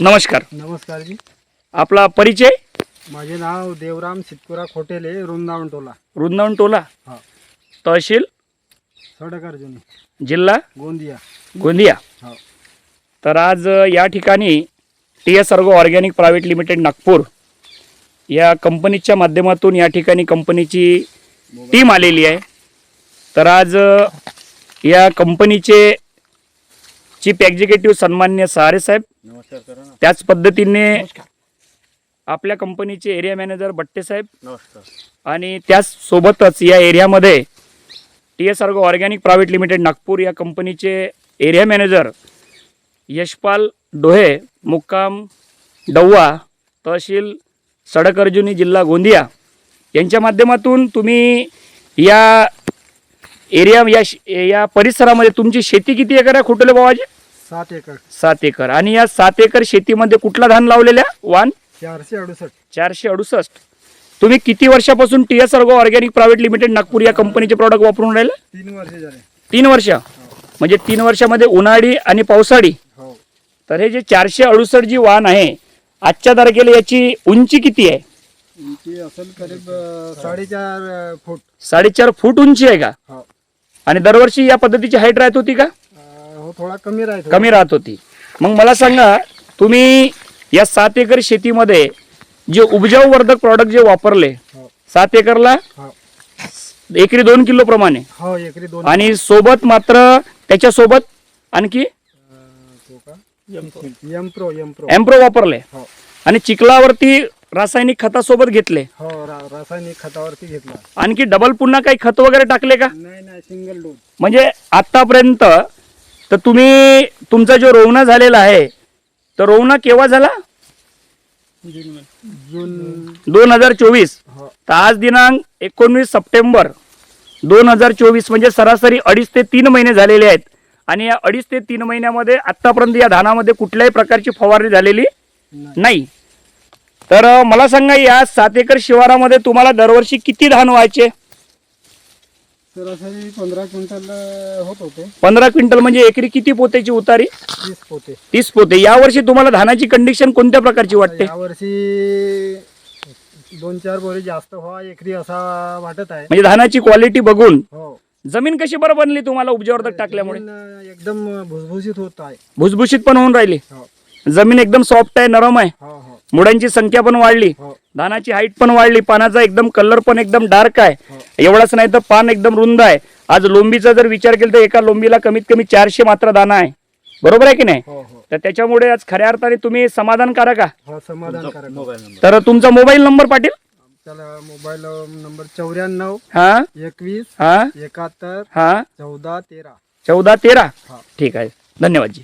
नमस्कार. नमस्कार जी. आपला परिचय? माझे नाव देवराम सितकुरा खोटेले वृंदावन टोला. वृंदावन टोला. हा. तहसील? सडक जिल्हा? गोंदिया. गोंदिया. हो. तर आज अ, या ठिकाणी टी एस अर्गो ऑर्गॅनिक प्रायव्हेट लिमिटेड नागपूर या कंपनीच्या माध्यमातून या ठिकाणी कंपनीची टीम आलेली आहे. तर आज अ, या कंपनीचे चीफ एक्झिक्युटिव्ह सन्मान्य सहारे साहेब त्याच पद्धतीने आपल्या कंपनीचे एरिया मॅनेजर बट्टे साहेब आणि त्याच सोबतच या एरियामध्ये टी एस अर्गो ऑर्गॅनिक प्रायव्हेट लिमिटेड नागपूर या कंपनीचे एरिया मॅनेजर यशपाल डोहे मुक्काम डव्वा तहसील सडक अर्जुनी जिल्हा गोंदिया यांच्या माध्यमातून तुम्ही या एरिया या या परिसरामध्ये तुमची शेती किती एकर आहे खुटले बाबाजी सात एकर. सात एकर. आणि या सात एकर शेतीमध्ये कुठला धान लावलेला वान? चारशे अडुसष्ट. चारशे अडुसष्ट. तुम्ही किती वर्षापासून टी एस अर्गो ऑर्गॅनिक प्रायव्हेट लिमिटेड नागपूर या कंपनीचे प्रॉडक्ट वापरून राहिले? तीन वर्ष झाले. तीन वर्ष? म्हणजे तीन वर्षामध्ये उन्हाळी आणि पावसाळी? हो. तर हे जे चारशे अडुसष्ट जी वाहन आहे आजच्या तारखेला याची उंची किती आहे? असेल करीब साडेचार फूट. साडेचार फूट उंची आहे का? हो. आणि दरवर्षी या पद्धतीची हाईट राहत होती का? हो थोडा कमी राहतो कमी राहत होती. मग मला सांगा तुम्ही या सात एकर शेतीमध्ये जे उपजाऊ वर्धक प्रॉडक्ट जे वापरले हो. सात एकरला हो. एकरी दोन किलो प्रमाणे. हो एकरी दोन आणि सोबत मात्र त्याच्यासोबत आणखी? एम्प्रो वापरले. हो. आणि चिखलावरती रासायनिक खतासोबत घेतले. हो रा- रासायनिक खतावरती घेतला. आणखी डबल पुन्हा काही खत वगैरे टाकले का? नाही नाही सिंगल डोस म्हणजे आतापर्यंत तर तुम्ही तुमचा जो रोवणा झालेला आहे तर रोवणा केव्हा झाला? जून. दोन हजार चोवीस. हो. तर आज दिनांक एकोणवीस सप्टेंबर दोन हजार चोवीस म्हणजे सरासरी अडीच ते तीन महिने झालेले आहेत. आणि या अडीच ते तीन महिन्यामध्ये आतापर्यंत या धानामध्ये कुठल्याही प्रकारची फवारणी झालेली नाही. तर मला सांगा या सात एकर शिवारामध्ये तुम्हाला दरवर्षी किती धान व्हायचे? सरासरी पंधरा क्विंटल अं, होत होते. पंधरा क्विंटल म्हणजे एकरी किती पोत्याची उतारी? तीस पोते. तीस पोते. यावर्षी तुम्हाला धानाची कंडिशन कोणत्या प्रकारची वाटते? यावर्षी दोन चार बोरी जास्त व्हा एकरी असा वाटत आहे. म्हणजे धानाची क्वालिटी बघून हो. जमीन कशी बरं बनली तुम्हाला उपजावर्धक टाकल्यामुळे? जमीन, एकदम भुसभुशीत होत आहे. भुसभुशीत पण होऊन राहिली. हो. जमीन एकदम सॉफ्ट आहे नरम आहे. हो हो. मुळांची संख्या पण वाढली. हो. धानाची हाईट पण वाढली. पानाचा एकदम कलर पण एकदम डार्क आहे. हो. एवढाच नाही तर पान एकदम रुंद आहे. आज लोंबीचा जर विचार केला तर एका लोंबीला कमीत कमी चारशे मात्रा दाना आहे. बरोबर आहे की नाही? हो हो. तर त्याच्यामुळे आज खऱ्या अर्थाने तुम्ही समाधानकारक आहात. हो समाधानकारक तर तुमचा mobile number Patil? Mobile number चौऱ्याण्णव हा? एकवीस हा? एकाहत्तर हा? चौदा तेरा. चौदा तेरा? हा. ठीक आहे. धन्यवाद जी.